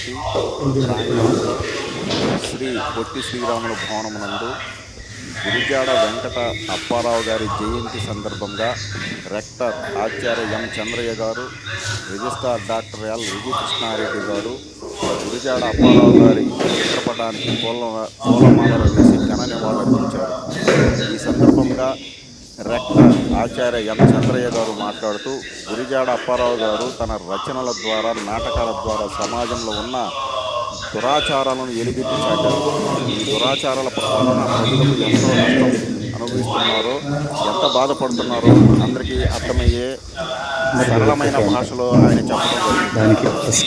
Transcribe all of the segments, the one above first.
University Shri పొట్టి శ్రీరాముల భవనమునందు గురిజాడ వెంకట అప్పారావు గారి జయంతి సందర్భంగా Richter ఆచార్య ఎం చంద్రయ్య గారు రిజిస్ట్రార్ డాక్టర్ ఎల్ విజయకృష్ణారెడ్డి గారు గురిజాడ అప్పారావు గారి చిత్రపటానికి పూల పూలమాలలు వేసి ఘన నివాళులర్పించారు. ఈ సందర్భంగా రెక్టర్ ఆచార్య ఎం చంద్రయ్య గారు మాట్లాడుతూ గురిజాడ అప్పారావు గారు తన రచనల ద్వారా నాటకాల ద్వారా సమాజంలో ఉన్న దురాచారాలను ఎలుగెత్తి చాటారు. ఈ దురాచారాల ప్రభావం ప్రజలకు ఎంతో నష్టం అనుభవిస్తున్నారో. ఎంత బాధపడుతున్నారో అందరికీ అర్థమయ్యే సరళమైన భాషలో ఆయన చెప్పడం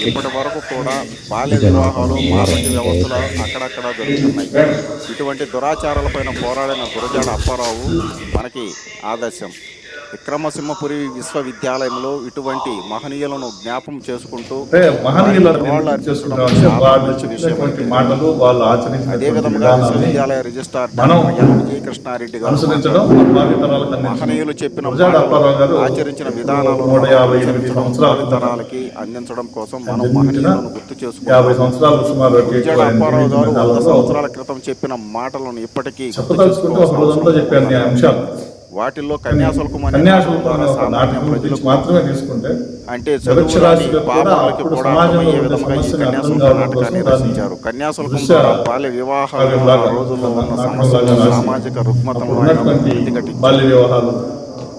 ఇప్పటి వరకు కూడా బాల్య వివాహాలు మానసిక వ్యవస్థలు అక్కడక్కడ జరుగుతున్నాయి. ఇటువంటి దురాచారాలపైన పోరాడిన గురజాడ అప్పారావు మనకి ఆదర్శం. విక్రమసింహపురి విశ్వవిద్యాలయంలో ఇటువంటి మహనీయులను జ్ఞాపం చేసుకుంటూ మాటలు వాళ్ళు అదే ఆచరించినటువంటి విధంగా విధానాన్ని విశ్వవిద్యాలయ రిజిస్ట్రార్ ఎం విజయకృష్ణారెడ్డి గారు. మహనీయులు చెప్పిన ఆచరించిన సంవత్సరాల భావితరాలకి అందించడం కోసం మనం మహనీయులను గుర్తు అప్పారావు గారు వంద సంవత్సరాల క్రితం చెప్పిన మాటలను ఇప్పటికీ చెప్పదలుచుకుంటే ఒక రోజంతా చెప్పాను. అంశాలు. వాటిల్లో కన్యాశుల్కం అనే కన్యాశుల్కం ద్వారా అనే ఒక సామాన్య నాటకం గురించి ప్రజలకు మాత్రమే తీసుకుంటే అంటే పాపలకి కూడా అర్థమయ్యే విధంగా ఈ కన్యాశుల్క నాటకాన్ని రచించారు కన్యాశుల్కం ద్వారా బాల్య వివాహాలు రోజుల్లో ఉన్న సమస్యలు సామాజిక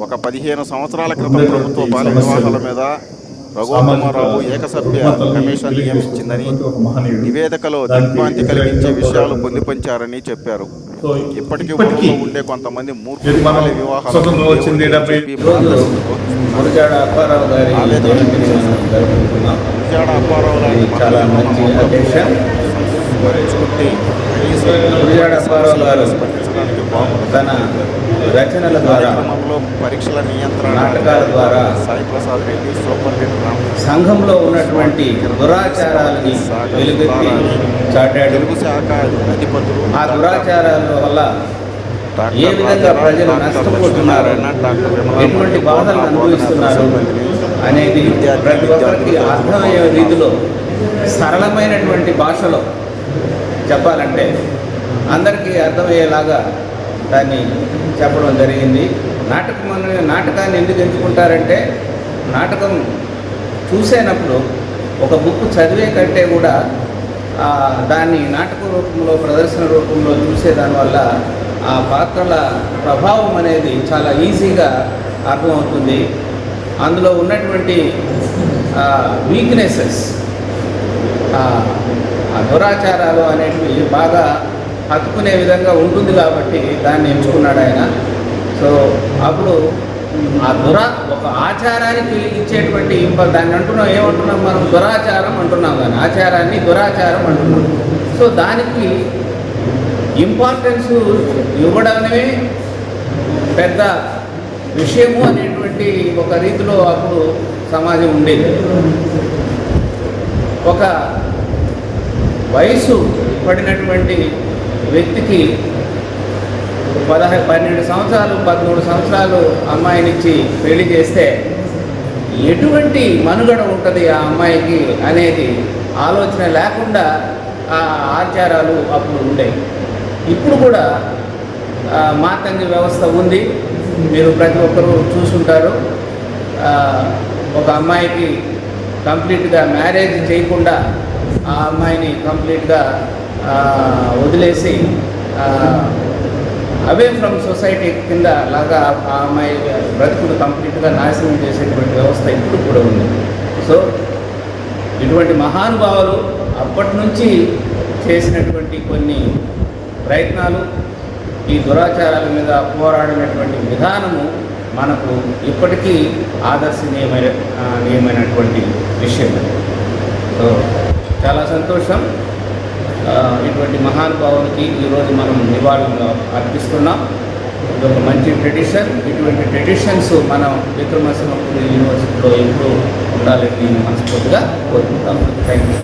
ఒక పదిహేను సంవత్సరాల క్రితం ప్రభుత్వ బాల్య వివాహాల మీద రఘురామారావు ఏకసభ్య కమిషన్ నియమించిందని. నివేదికలో దానికి దిగ్భ్రాంతి కలిగించే విషయాలు పోరాడారు. పొందుపరిచారని చెప్పారు ఇప్పటికీ ఉండే కొంతమంది స్వతంత్రం వచ్చింది డెబ్బై అప్పారావు గారి అప్పారావు చాలా మంచి అప్పారావు గారు తన రచనల ద్వారా పరీక్షల నియంత్రణ నాటకాల ద్వారా సాయి ప్రసాద్ రెడ్డి రామకృష్ణ సంఘంలో ఉన్నటువంటి దురాచారాలని వెలుగెత్తి చాటాడు. తెలుగు శాఖ అధిపతులు ఆ దురాచారాల వల్ల ఏ విధంగా ప్రజలు నష్టపోతున్నారు? ఎటువంటి బాధలు అనుభవిస్తున్నారు అనేది ప్రతి ఒక్కరికి అర్థమయ్యే రీతిలో సరళమైనటువంటి భాషలో చెప్పాలంటే అందరికీ అర్థమయ్యేలాగా దాన్ని చెప్పడం జరిగింది. నాటకం అనే- నాటకాన్ని ఎందుకు ఎంచుకుంటారంటే నాటకం చూసేనప్పుడు ఒక బుక్ చదివే కంటే కూడా దాన్ని నాటక రూపంలో ప్రదర్శన రూపంలో చూసే దానివల్ల ఆ పాత్రల ప్రభావం అనేది చాలా ఈజీగా అర్థమవుతుంది. అందులో ఉన్నటువంటి వీక్నెసెస్ ఆ దురాచారాలు అనేటివి బాగా హత్తుకునే విధంగా ఉంటుంది కాబట్టి దాన్ని ఎంచుకున్నాడు ఆయన. సో అప్పుడు ఆ దురా ఒక ఆచారానికి ఇచ్చేటువంటి దాన్ని అంటున్నాం ఏమంటున్నాం మనం? దురాచారం అంటున్నాం కానీ ఆచారాన్ని దురాచారం అంటున్నాం. సో దానికి ఇంపార్టెన్స్ ఇవ్వడమే పెద్ద విషయము అనేటువంటి ఒక రీతిలో అప్పుడు సమాజం ఉండేది. ఒక వయసు పడినటువంటి వ్యక్తికి పదహై పన్నెండు సంవత్సరాలు పదమూడు సంవత్సరాలు అమ్మాయినిచ్చి పెళ్ళి చేస్తే ఎటువంటి మనుగడ ఉంటుంది ఆ అమ్మాయికి అనేది ఆలోచన లేకుండా ఆ ఆచారాలు అప్పుడు ఉండేవి. ఇప్పుడు కూడా ఆ, మాతంగి వ్యవస్థ ఉంది. మీరు ప్రతి ఒక్కరూ చూసుంటారు. ఒక అమ్మాయికి కంప్లీట్గా మ్యారేజ్ చేయకుండా ఆ అమ్మాయిని కంప్లీట్గా వదిలేసి అవే ఫ్రమ్ సొసైటీ కింద లాగా ఆ అమ్మాయి బ్రతుకులు కంప్లీట్గా నాశనం చేసేటువంటి వ్యవస్థ ఇప్పుడు కూడా ఉంది. సో ఇటువంటి మహానుభావులు అప్పటి నుంచి చేసినటువంటి కొన్ని ప్రయత్నాలు ఈ దురాచారాల మీద పోరాడినటువంటి విధానము మనకు ఇప్పటికీ ఆదర్శనీయమైన నియమైనటువంటి విషయం సో చాలా సంతోషం. ఇటువంటి మహానుభావునికి ఈరోజు మనం నివాళులు అర్పిస్తున్నాం. ఇది ఒక మంచి ట్రెడిషన్. ఇటువంటి ట్రెడిషన్స్ మనం విక్రమసింహపురి యూనివర్సిటీలో ఎప్పుడూ ఉండాలని మనస్ఫూర్తిగా కోరుకుంటాం థ్యాంక్ యూ